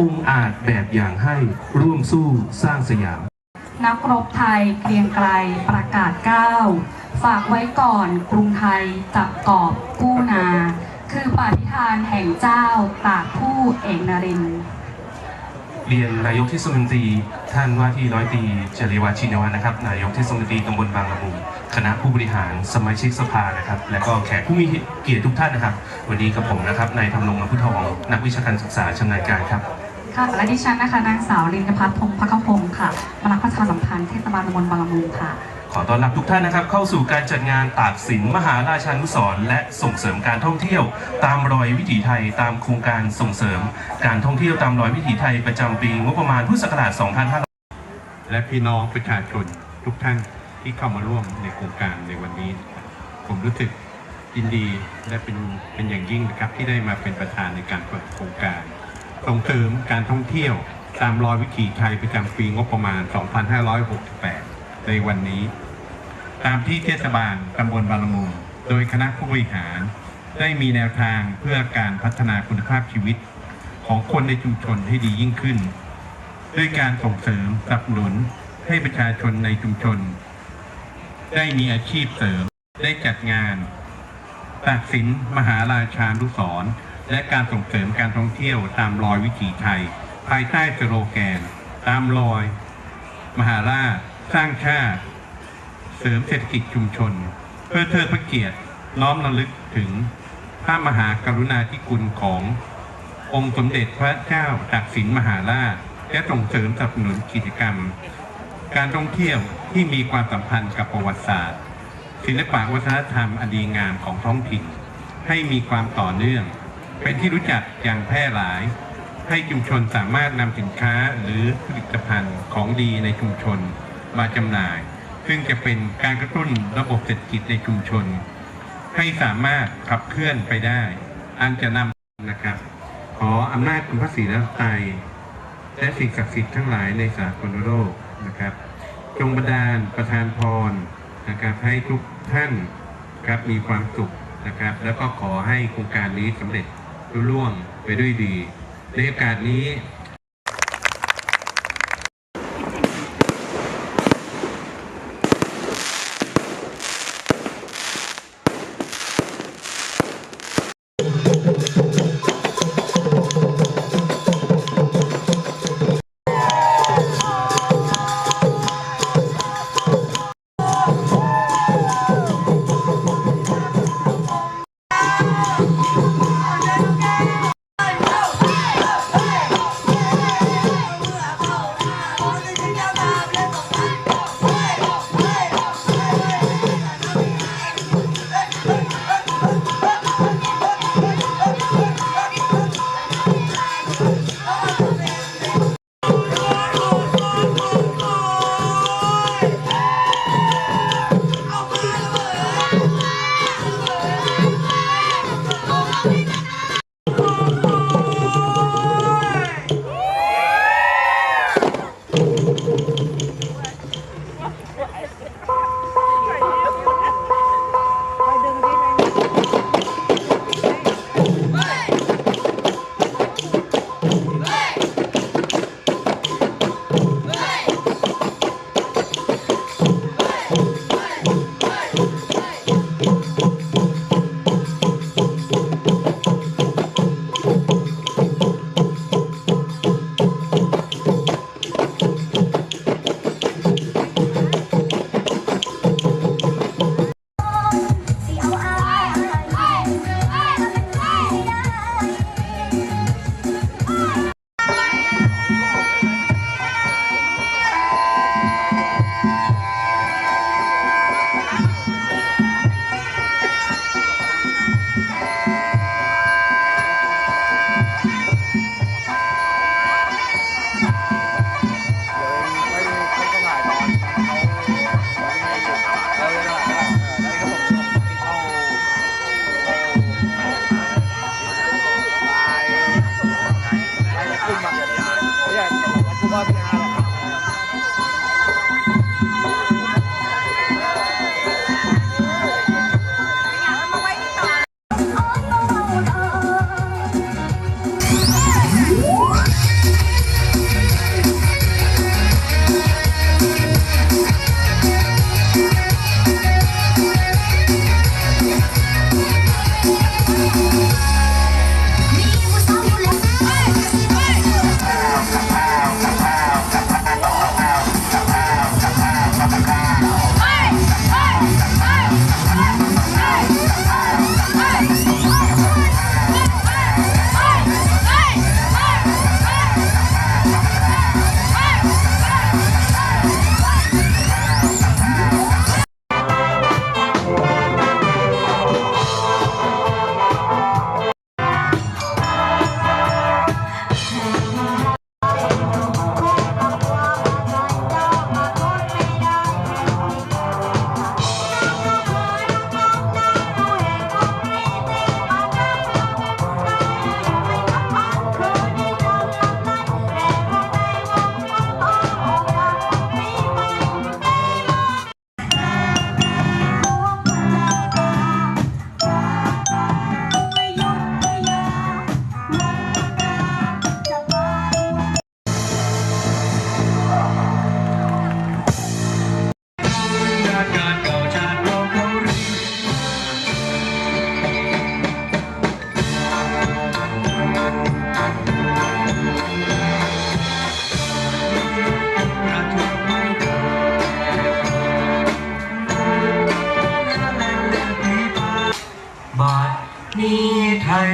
องค์อาจแบบอย่างให้ร่วมสู้สร้างสยาม นักรบไทยเกรียงไกรประกาศก้าวฝากไว้ก่อนกรุงไทยจับกอบกู้นา คือปาฏิทานแห่งเจ้าตากผู้เอกนรินทร์เรียนนายกเทศมนตรีท่านว่าที่ร้อยตรีจริยวัฒน์ชินวัฒน์นะครับ นายกเทศมนตรีตำบลบางละมุงคณะผู้บริหารสมาชิกสภานะครับ และก็แขกผู้มีเกียรติทุกท่านนะครับ วันนี้กับผมนะครับนายธำรงมาพุทธทองนักวิชาการศึกษาชำนาญการครับ ค่ะและดิฉันนะคะนางสาวลินพัฒน์พงศ์พักพงศ์ค่ะมานักประชาสัมพันธ์เทศบาลตำบลบางละมุงค่ะ ขอต้อนรับทุกท่านนะครับ เข้าสู่การจัดงานตากสินมหาราชานุสรณ์และส่งเสริมการท่องเที่ยว ตามรอยวิถีไทยตามโครงการส่งเสริม การท่องเที่ยวตามรอยวิถีไทยประจำปีงบประมาณพุทธศักราช 2500 และพี่น้องประชาชนทุกท่านที่เข้ามาร่วมในโครงการในวันนี้ ผมรู้สึกยินดีและเป็นเป็นอย่างยิ่งนะครับที่ได้มาเป็นประธานในการเปิดโครงการ ส่งเสริมการท่องเที่ยวตามรอยวิถีไทยประจำปีงบประมาณ 2568 ในวันนี้ ตามที่เทศบาลตำบลบางละมุงโดยคณะผู้บริหารได้มีแนวทางเพื่อการพัฒนาคุณภาพชีวิตของคนในชุมชนให้ดียิ่งขึ้น ด้วยการส่งเสริมสนับสนุนให้ประชาชนในชุมชน ได้มีอาชีพเสริมได้จัดงานตากสินมหาราชานุสร และการส่งเสริมการท่องเที่ยวตามรอยวิถีไทย ภายใต้สโลแกน ตามรอย มหาราช สร้างชาติ เสริมเศรษฐกิจชุมชน เพื่อเทิดพระเกียรติน้อมระลึกถึงพระมหากรุณาธิคุณขององค์สมเด็จพระเจ้าตากสินมหาราช และส่งเสริมสนับสนุนกิจกรรม การท่องเที่ยวที่มีความสัมพันธ์กับประวัติศาสตร์ ศิลปะวัฒนธรรมอันดีงามของท้องถิ่นให้มีความต่อเนื่อง เป็นที่รู้จักอย่างแพร่หลาย ให้ชุมชนสามารถนำสินค้าหรือผลิตภัณฑ์ของดีในชุมชนมาจำหน่าย ซึ่งจะเป็นการกระตุ้นระบบเศรษฐกิจในชุมชน ให้สามารถขับเคลื่อนไปได้ อันจะนำนะครับ ขออำนาจคุณพระศรีรัตนตรัยและสิ่งศักดิ์สิทธิ์ทั้งหลายในสากลโลกนะครับ จงบันดาลประทานพรนะครับให้ทุกท่านครับมีความสุขนะครับ แล้วก็ขอให้โครงการนี้สำเร็จ รุ่ล่วงไปด้วยดี ในโอกาสนี้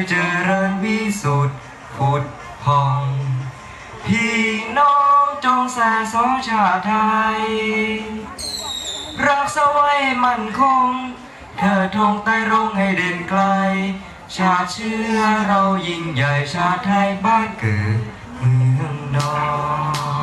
เจริญวิสุทธิ์ผุดพอง พี่น้องจงแสาสองชาติไทย รักสวยมั่นคง เธอทงใต้ร่งให้เด่นไกล ชาเชื่อเรายิ่งใหญ่ชาไทยบ้านเกิดเมืองนอน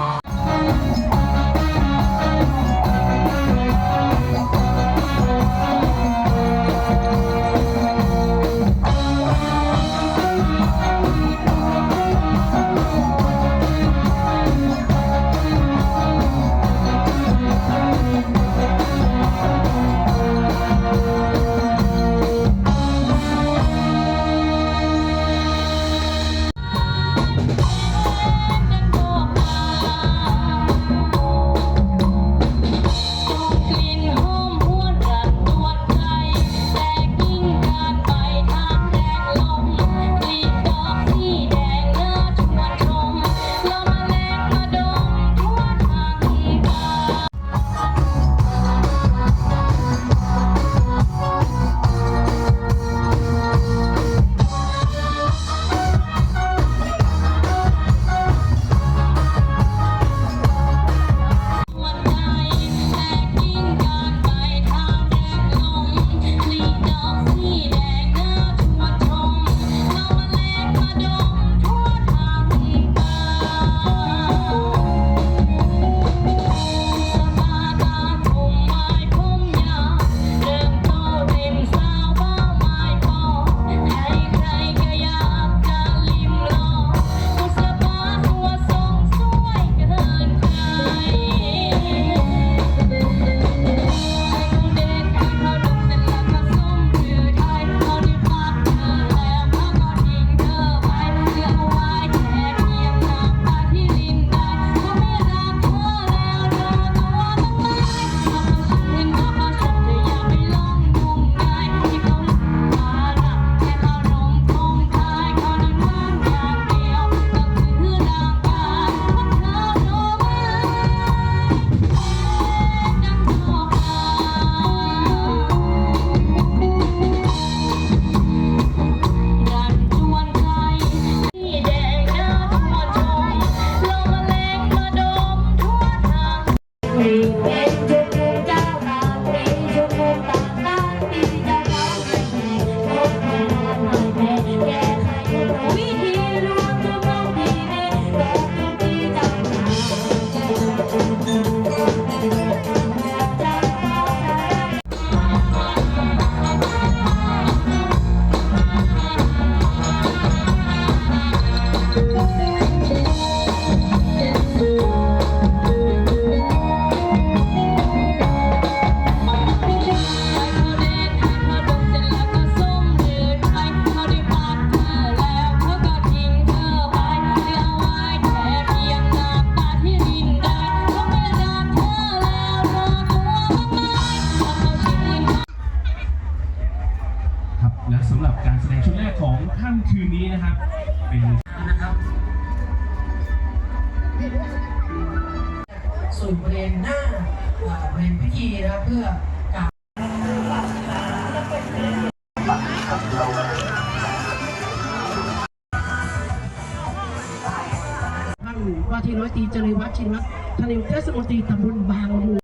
สู่บริเวณหน้าบริเวณพิธีนะเพื่อกาบท่านว่าที่ร้อยตีจริวัฒน์ชินวัฒน์ทนายกเทศมนตรีตำบลบางมู